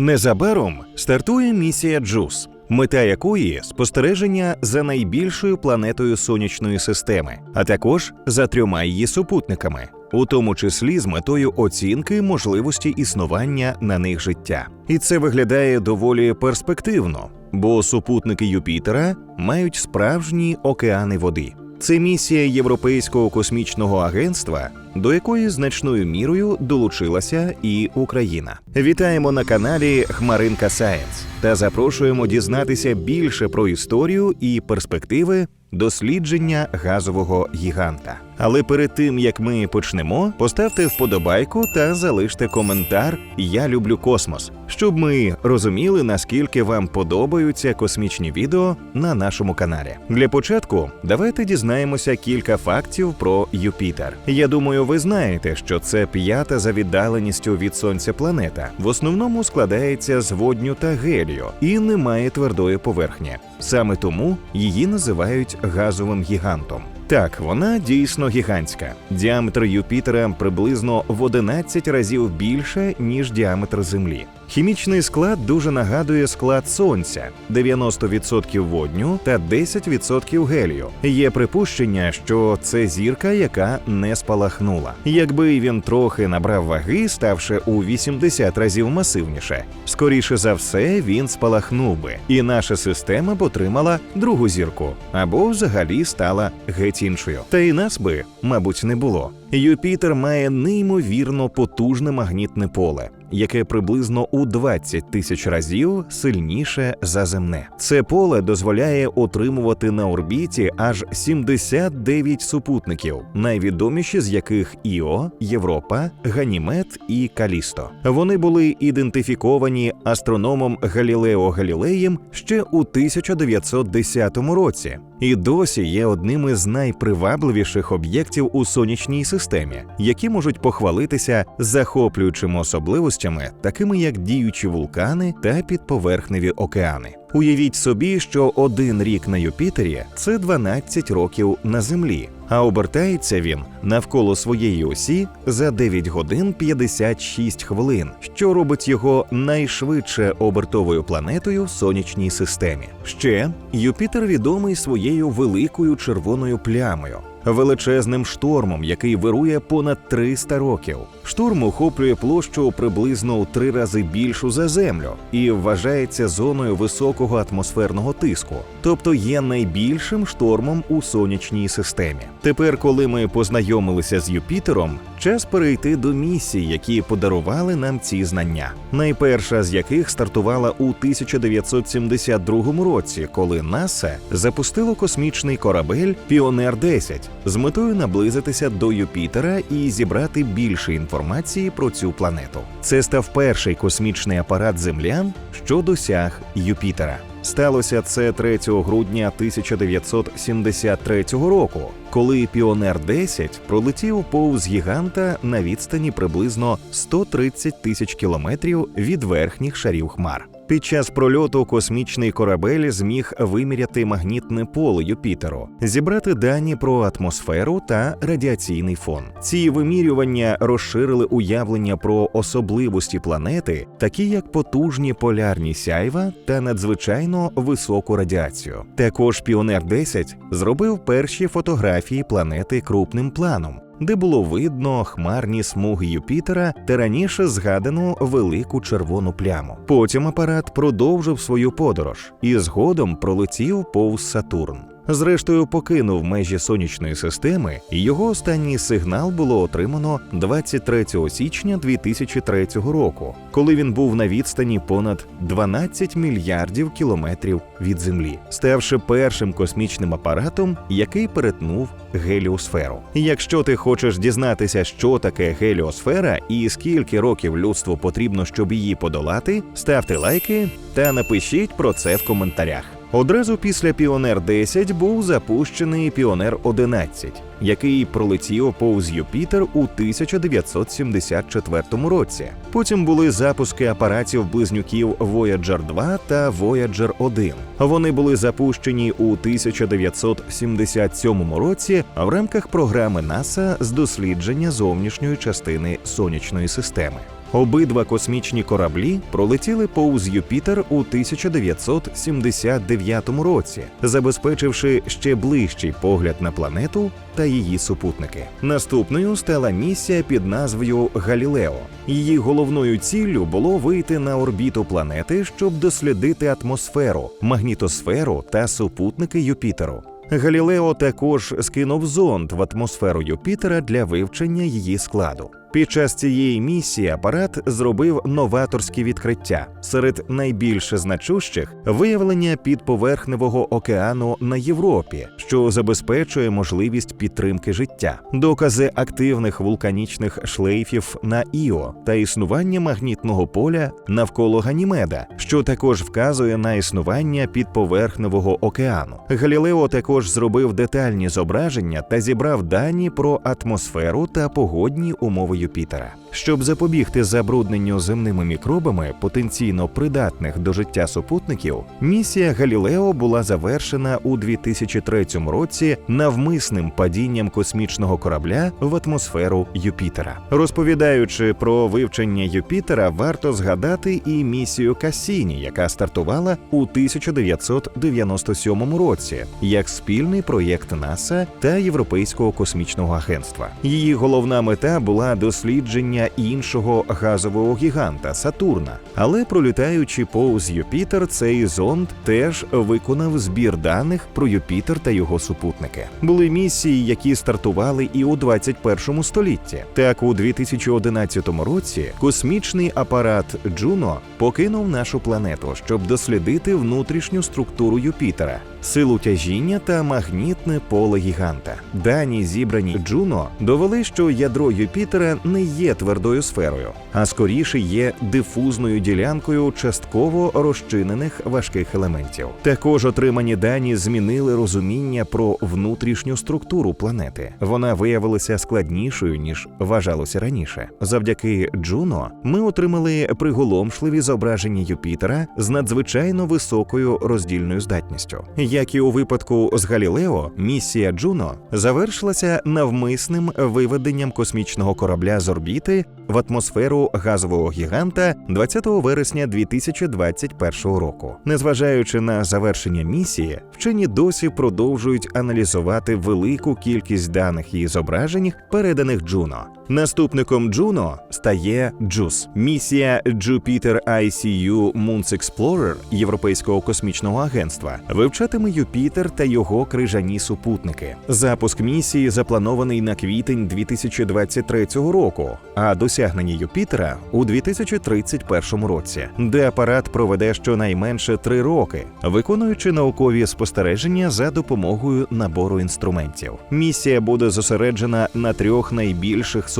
Незабаром стартує місія Джус, мета якої спостереження за найбільшою планетою сонячної системи, а також за трьома її супутниками, у тому числі з метою оцінки можливості існування на них життя. І це виглядає доволі перспективно, бо супутники Юпітера мають справжні океани води. Це місія Європейського космічного агентства, до якої значною мірою долучилася і Україна. Вітаємо на каналі Хмаринка Сайенс та запрошуємо дізнатися більше про історію і перспективи дослідження газового гіганта. Але перед тим як ми почнемо, поставте вподобайку та залиште коментар Я люблю космос, щоб ми розуміли, наскільки вам подобаються космічні відео на нашому каналі. Для початку давайте дізнаємося кілька фактів про Юпітер. Я думаю, ви знаєте, що це п'ята за віддаленістю від сонця планета. В основному складається з водню та гелію і не має твердої поверхні. Саме тому її називають газовим гігантом. Так, вона дійсно гігантська. Діаметр Юпітера приблизно в 11 разів більше, ніж діаметр Землі. Хімічний склад дуже нагадує склад сонця: 90% водню та 10% гелію. Є припущення, що це зірка, яка не спалахнула. Якби він трохи набрав ваги, ставши у 80 разів масивніше, скоріше за все він спалахнув би, і наша система б отримала другу зірку або взагалі стала геть іншою. Та і нас би, мабуть, не було. Юпітер має неймовірно потужне магнітне поле, яке приблизно у 20 тисяч разів сильніше за земне. Це поле дозволяє отримувати на орбіті аж 79 супутників, найвідоміші з яких Іо, Європа, Ганімед і Калісто. Вони були ідентифіковані астрономом Галілео Галілеєм ще у 1910 році, і досі є одним із найпривабливіших об'єктів у сонячній системі, які можуть похвалитися захоплюючими особливостями, такими як діючі вулкани та підповерхневі океани. Уявіть собі, що один рік на Юпітері це 12 років на Землі, а обертається він навколо своєї осі за 9 годин 56 хвилин, що робить його найшвидше обертовою планетою в сонячній системі. Ще Юпітер відомий своєю великою червоною плямою. Величезним штормом, який вирує понад 300 років. Шторм охоплює площу приблизно у три рази більшу за землю і вважається зоною високого атмосферного тиску, тобто є найбільшим штормом у сонячній системі. Тепер, коли ми познайомилися з Юпітером, час перейти до місій, які подарували нам ці знання. Найперша з яких стартувала у 1972 році, коли НАСА запустило космічний корабель Піонер 10 з метою наблизитися до Юпітера і зібрати більше інформації про цю планету. Це став перший космічний апарат землян, що досяг Юпітера. Сталося це 3 грудня 1973 року, коли Піонер 10 пролетів повз гіганта на відстані приблизно 130 тисяч кілометрів від верхніх шарів хмар. Під час прольоту космічний корабель зміг виміряти магнітне поле Юпітеру, зібрати дані про атмосферу та радіаційний фон. Ці вимірювання розширили уявлення про особливості планети, такі як потужні полярні сяйва та надзвичайно високу радіацію. Також Піонер 10 зробив перші фотографії планети крупним планом де було видно хмарні смуги Юпітера та раніше згадану велику червону пляму. Потім апарат продовжив свою подорож і згодом пролетів повз Сатурн. Зрештою, покинув межі сонячної системи, і його останній сигнал було отримано 23 січня 2003 року, коли він був на відстані понад 12 мільярдів кілометрів від Землі, ставши першим космічним апаратом, який перетнув геліосферу. Якщо ти хочеш дізнатися, що таке геліосфера і скільки років людству потрібно, щоб її подолати, ставте лайки та напишіть про це в коментарях. Одразу після Піонер 10 був запущений Піонер 11, який пролетів повз Юпітер у 1974 році. Потім були запуски апаратів близнюків Voyager 2 та Voyager 1. Вони були запущені у 1977 році в рамках програми НАСА з дослідження зовнішньої частини сонячної системи. Обидва космічні кораблі пролетіли повз Юпітер у 1979 році, забезпечивши ще ближчий погляд на планету та її супутники. Наступною стала місія під назвою Галілео. Її головною ціллю було вийти на орбіту планети, щоб дослідити атмосферу, магнітосферу та супутники Юпітеру. Галілео також скинув зонд в атмосферу Юпітера для вивчення її складу. Під час цієї місії апарат зробив новаторські відкриття. Серед найбільш значущих виявлення підповерхневого океану на Європі, що забезпечує можливість підтримки життя, докази активних вулканічних шлейфів на Іо та існування магнітного поля навколо Ганімеда, що також вказує на існування підповерхневого океану. Галілео також зробив детальні зображення та зібрав дані про атмосферу та погодні умови Юпітера. Щоб запобігти забрудненню земними мікробами, потенційно придатних до життя супутників, місія Галілео була завершена у 2003 році навмисним падінням космічного корабля в атмосферу Юпітера. Розповідаючи про вивчення Юпітера, варто згадати і місію Кассіні, яка стартувала у 1997 році як спільний проєкт НАСА та Європейського космічного агентства. Її головна мета була дослідження іншого газового гіганта Сатурна. Але пролітаючи повз Юпітер, цей зонд теж виконав збір даних про Юпітер та його супутники. Були місії, які стартували і у 21 столітті. Так, у 2011 році космічний апарат Джуно покинув нашу планету, щоб дослідити внутрішню структуру Юпітера, силу тяжіння та магнітне поле гіганта. Дані, зібрані Джуно, довели, що ядро Юпітера не є твердою сферою, а скоріше є дифузною ділянкою частково розчинених важких елементів. Також отримані дані змінили розуміння про внутрішню структуру планети. Вона виявилася складнішою ніж вважалося раніше. Завдяки Джуно ми отримали приголомшливі зображення Юпітера з надзвичайно високою роздільною здатністю. Як і у випадку з Галілео, місія Джуно завершилася навмисним виведенням космічного корабля з орбіти в атмосферу газового гіганта 20 вересня 2021 року. Незважаючи на завершення місії, вчені досі продовжують аналізувати велику кількість даних і зображень, переданих Джуно. Наступником Джуно стає JUICE – місія Jupiter ICU Moons Explorer Європейського космічного агентства вивчатиме Юпітер та його крижані супутники. Запуск місії запланований на квітень 2023 року, а досягнення Юпітера у 2031 році, де апарат проведе щонайменше три роки, виконуючи наукові спостереження за допомогою набору інструментів. Місія буде зосереджена на трьох найбільших супутниках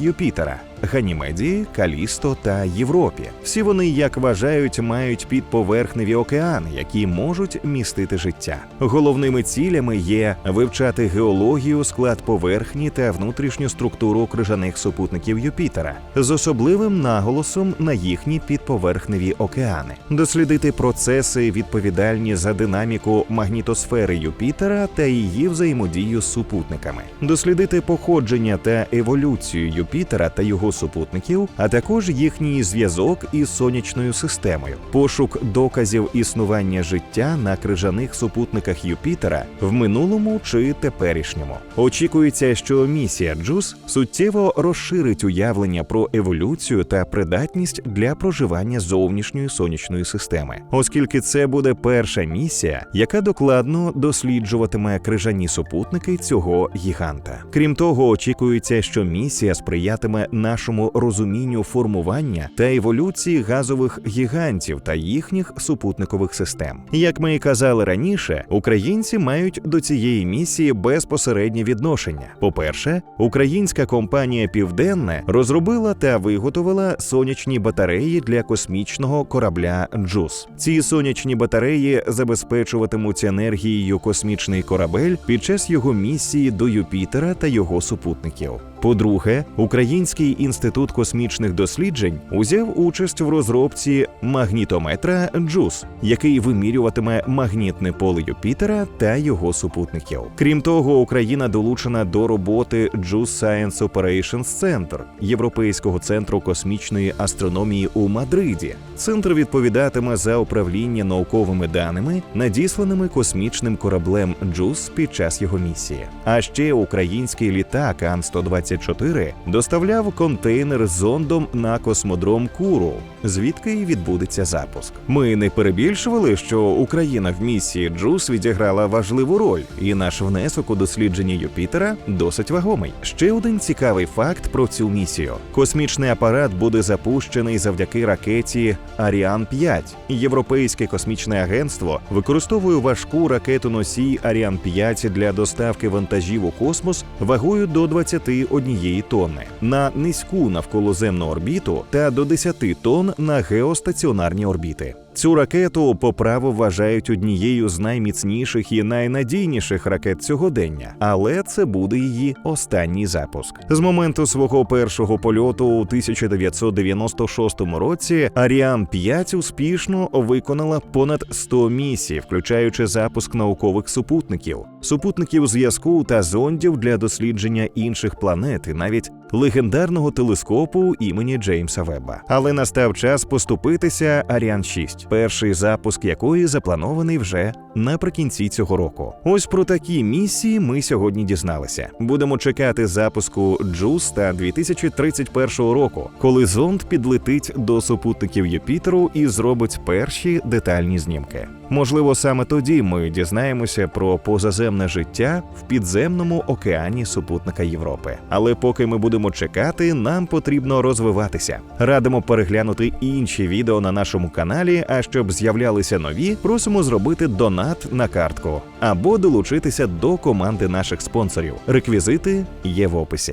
Юпітера. Ганімеді, Калісто та Європі. Всі вони, як вважають, мають підповерхневі океани, які можуть містити життя. Головними цілями є вивчати геологію, склад поверхні та внутрішню структуру крижаних супутників Юпітера з особливим наголосом на їхні підповерхневі океани, дослідити процеси, відповідальні за динаміку магнітосфери Юпітера та її взаємодію з супутниками, дослідити походження та еволюцію Юпітера та його супутників, а також їхній зв'язок із сонячною системою, пошук доказів існування життя на крижаних супутниках Юпітера в минулому чи теперішньому. Очікується, що місія Джус суттєво розширить уявлення про еволюцію та придатність для проживання зовнішньої сонячної системи, оскільки це буде перша місія, яка докладно досліджуватиме крижані супутники цього гіганта. Крім того, очікується, що місія сприятиме нашому розумінню формування та еволюції газових гігантів та їхніх супутникових систем. Як ми і казали раніше, українці мають до цієї місії безпосереднє відношення. По-перше, українська компанія Південне розробила та виготовила сонячні батареї для космічного корабля Джус. Ці сонячні батареї забезпечуватимуть енергією космічний корабель під час його місії до Юпітера та його супутників. По-друге, Український інститут космічних досліджень узяв участь в розробці магнітометра JUICE, який вимірюватиме магнітне поле Юпітера та його супутників. Крім того, Україна долучена до роботи JUICE Science Operations Center Європейського центру космічної астрономії у Мадриді. Центр відповідатиме за управління науковими даними, надісланими космічним кораблем JUICE під час його місії. А ще український літак Ан-124 доставляв контейнер зондом на космодром Куру, звідки й відбудеться запуск. Ми не перебільшували, що Україна в місії JUICE відіграла важливу роль, і наш внесок у дослідження Юпітера досить вагомий. Ще один цікавий факт про цю місію: космічний апарат буде запущений завдяки ракеті Аріан 5 Європейське космічне агентство використовує важку ракету носій Аріан 5 для доставки вантажів у космос вагою до 21 тонни на низьку навколоземну орбіту та до 10 тонн на геостаціонарні орбіти. Цю ракету по праву вважають однією з найміцніших і найнадійніших ракет сьогодення, але це буде її останній запуск. З моменту свого першого польоту у 1996 році Аріан 5 успішно виконала понад 100 місій, включаючи запуск наукових супутників, супутників зв'язку та зондів для дослідження інших планет, і навіть легендарного телескопу імені Джеймса Веба. Але настав час поступитися Аріан 6, перший запуск якої запланований вже наприкінці цього року. Ось про такі місії ми сьогодні дізналися. Будемо чекати запуску Джуста та 2031 року, коли зонд підлетить до супутників Юпітеру і зробить перші детальні знімки. Можливо, саме тоді ми дізнаємося про позаземне життя в підземному океані супутника Європи. Але поки ми будемо чекати, нам потрібно розвиватися. Радимо переглянути інші відео на нашому каналі. А щоб з'являлися нові, просимо зробити донат на картку або долучитися до команди наших спонсорів. Реквізити є в описі.